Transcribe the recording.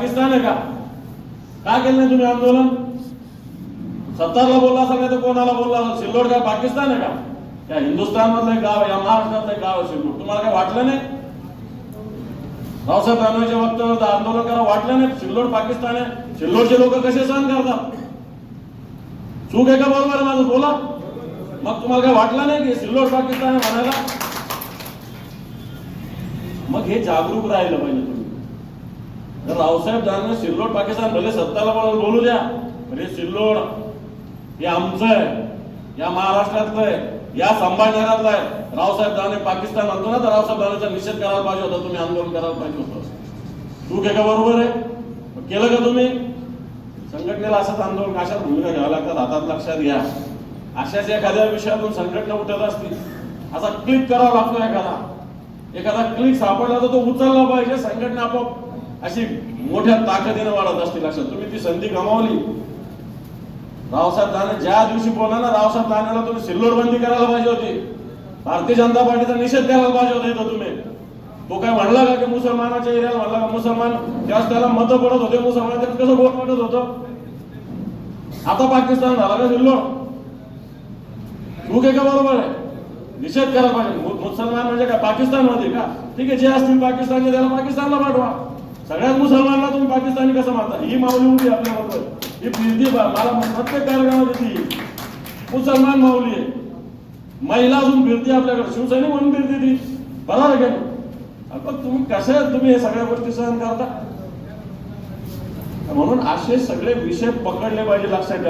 पाकिस्तान आहे का? का केलं नाही तुम्ही आंदोलन? सत्तारला बोलला असाल नाही तर कोणाला बोलला असाल? सिल्लोड काय पाकिस्तान आहे का? त्या हिंदुस्थान मधलं गाव या महाराष्ट्रातलं गाव आहे सिल्लोड. तुम्हाला काय वाटलं नाही? रावसाहेब दानवेच्या वक्तव्यात आंदोलन करा वाटलं नाही? सिल्लोड पाकिस्तान आहे. सिल्लोडचे लोक कसे सहन करतात? चूक आहे का बरोबर आहे माझं? बोला. मग तुम्हाला काय वाटलं नाही की सिल्लोड पाकिस्तान आहे म्हणायला? मग हे जागरूक राहिलं पाहिजे तुम्ही. तर रावसाहेब दानवे सिल्लोड पाकिस्तान भले सत्ताला बोला- बोलू द्या म्हणजे सिल्लोड हे आमचं आहे या महाराष्ट्रातलं आहे या संभाजीनगरातलं आहे. रावसाहेब दानवे पाकिस्तान म्हणतो ना तर रावसाहेब दानवेचा निषेध करायला पाहिजे होता तुम्ही आंदोलन करायला पाहिजे होतं. तू आहे का? बरोबर आहे. केलं का तुम्ही? संघटनेला असंच आंदोलन अशाच भूमिका घ्याव्या लागतात? हातात लक्षात घ्या. अशाच एखाद्या विषयातून संघटना उठत असतील असा क्लिक करावा लागतो एखादा. एखादा क्लिक सापडला तर तो उचलला पाहिजे संघटना आपोआप अशी मोठ्या ताकदीने वाढत असतील. लक्षात तुम्ही ती संधी गमावली. रावसाहेब दानवे ज्या दिवशी बोला ना रावसाहेब दानवेला तुम्ही सिल्लोर बंदी करायला पाहिजे होती. भारतीय जनता पार्टीचा निषेध करायला पाहिजे होता इथं तुम्ही. तो काय म्हणला का की मुसलमानाच्या एरियात म्हणला का मुसलमान? त्यावेळेस त्याला मतं पडत होते मुसलमान त्यात कसं वोट पडत होतं? आता पाकिस्तान झाला का सिल्लोड? तू काय का बरोबर आहे? निषेध करायला पाहिजे. मुसलमान म्हणजे काय? पाकिस्तानमध्ये का? ठीक आहे जे असतील पाकिस्तानचे त्याला पाकिस्तानला पाठवा. सगळ्याच मुसलमानला तुम्ही पाकिस्तानी कसं मानता ही माऊली उभी आपल्या बरोबर ही फिरती मला प्रत्येक कार्यक्रमात येते मुसलमान माऊली आहे. महिला अजून फिरती आपल्याकडे. शिवसैनिक म्हणून फिरते ती. बरोबर आहे पण तुम्ही कसे तुम्ही हे सगळ्या गोष्टी सहन करता? म्हणून असे सगळे विषय पकडले पाहिजे लक्षात